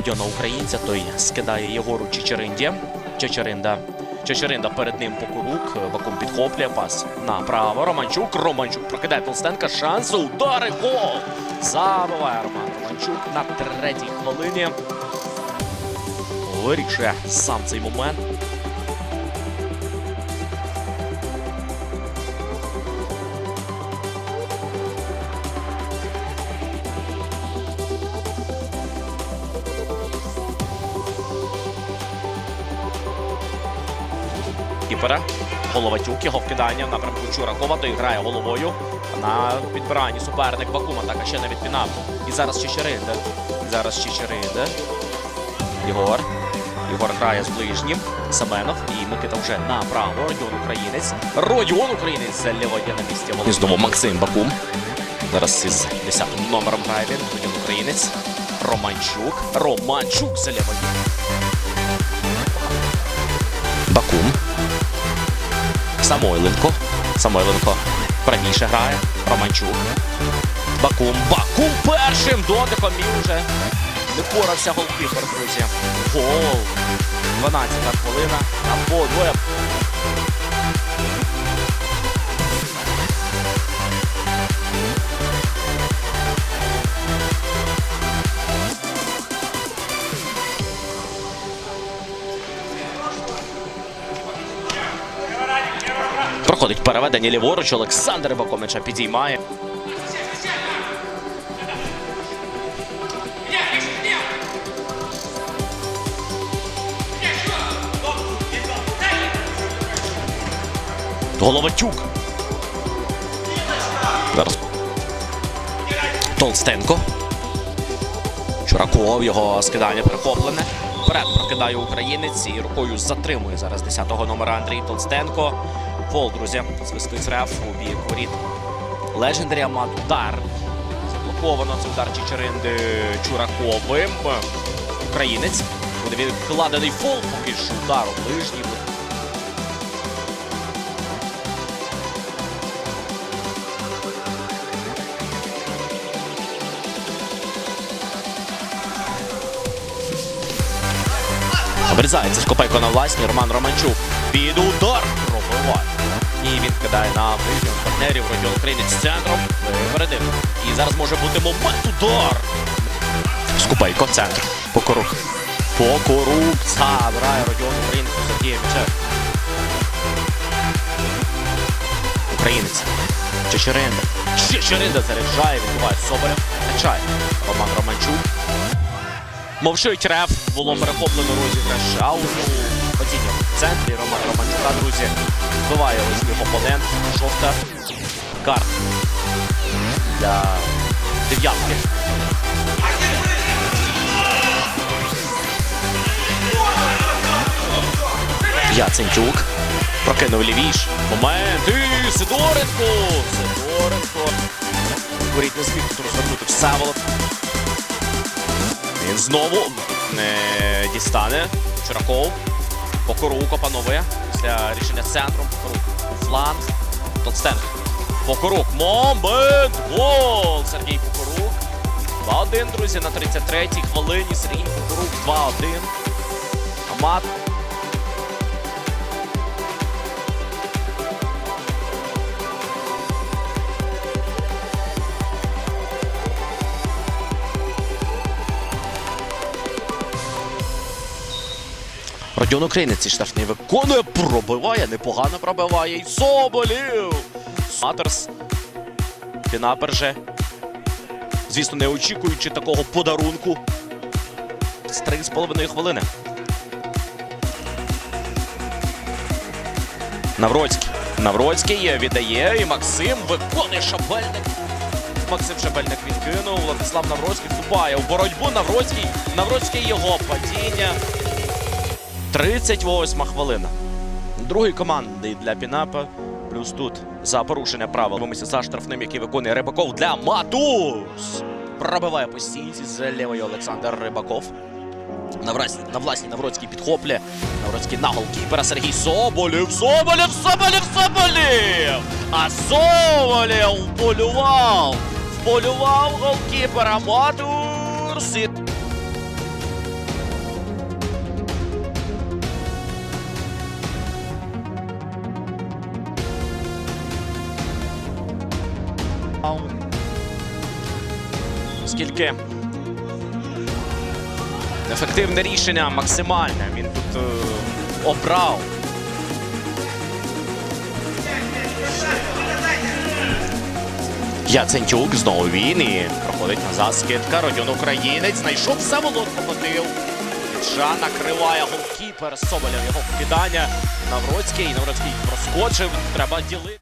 Родіона українця, той скидає Єгору Чечеринді. Чечеринда. Чечеринда перед ним Покурук. Вакуум підхоплює пас направо. Романчук. Романчук прокидає Толстенка. Шанс. Удари. Гол. Забиває Роман Романчук на третій хвилині. Вирішує сам цей момент. Кіпера. Головатюк, його вкидання в напрямку Чуракова, той грає головою на підбиранні суперник Вакума, так а ще не відпінав. І зараз Чечеринде. Зараз Чечеринде. Єгор. Єгор грає з ближнім. Семенов і Микита вже направо. Родіон українець. Родіон українець лівоє на місці. І знову Максим Бакум. Зараз із 10 номером грає він. Родіон українець. Романчук. Романчук за лівоє. Самойленко. Самойленко правіше грає. Романчук. Бакум. Бакум першим дотиком і вже не порався голкіпер, друзі. Гол. 12 хвилина. А подвоє. Проходить переведення ліворуч. Олександр Бакомича підіймає. Головатюк. Зараз. Толстенко. Чураков, його скидання перехоплене. Вперед прокидає українець і рукою затримує зараз 10-го номера Андрій Толстенко. Фол, друзі, свистить реф у бік воріт. Легендарі Амат удар. Заблоковано це удар Чечеринди Чураковим. Українець. Буде відкладений фол, поки що удар у ближній. Обрізається Скопайко на власні. Роман Романчук. Під удар. Пробиває. І він кидає на ближніх партнерів. Родіон Українець з центром. Випередив. І зараз може бути момент удар. Скупайко центр. Покорук. Покорук. Забирає Родіон Українець Мічев. Українець. Чечеринда. Чечеринда заряджає, відбуває Соболєв. Качає. Роман Романчук. Мовчить реф, було перехоплено розіграш ауту. Падіння в центрі Роман Романчука, друзі. Вбиває ось його опонент. Жовта карта для дев'ятки. Яценчук. Прокинув лівіш. Момент. І Сидоренко. Сидоренко. Воріть не зміг тут розвернути Всеволод. Він знову не дістане. Чураков. Покорук опановує після рішення центром. Покорук у фланг. Толстенко. Покорук. Момент! Гол! Сергій Покорук. 2-1, друзі, на 33-й хвилині. Сергій Покорук 2-1. Амат. Родіон Українець ці штрафний виконує, пробиває, непогано пробиває. І Соболів! Матерс. Пінапер же. Звісно, не очікуючи такого подарунку. З 3,5 хвилини. Навроцький. Навроцький віддає і Максим виконує шабельник. Максим Шабельник відкинув. Владислав Навроцький вступає у боротьбу. Навроцький. Навроцький його падіння. 38 хвилина. Другий команди для Пінапа. Плюс тут за порушення правил. Дивимося за штрафним, який виконує Рибаков для Матус. Пробиває по стінці з лівої Олександр Рибаков. На власній, на власній Навроцький підхоплює. Навроцький на голкіпера Сергій Соболєв. Соболєв, Соболєв, Соболєв! А Соболєв вполював. Вполював голкіпера Матус. І наскільки ефективне рішення максимальне. Він тут е, обрав. Яцентюк знову він і проходить назад скидка. Родіон Українець знайшов Всеволод покотив. Жа накриває голкіпер Соболєв його вкидання. Навроцький. Навроцький проскочив. Треба ділити.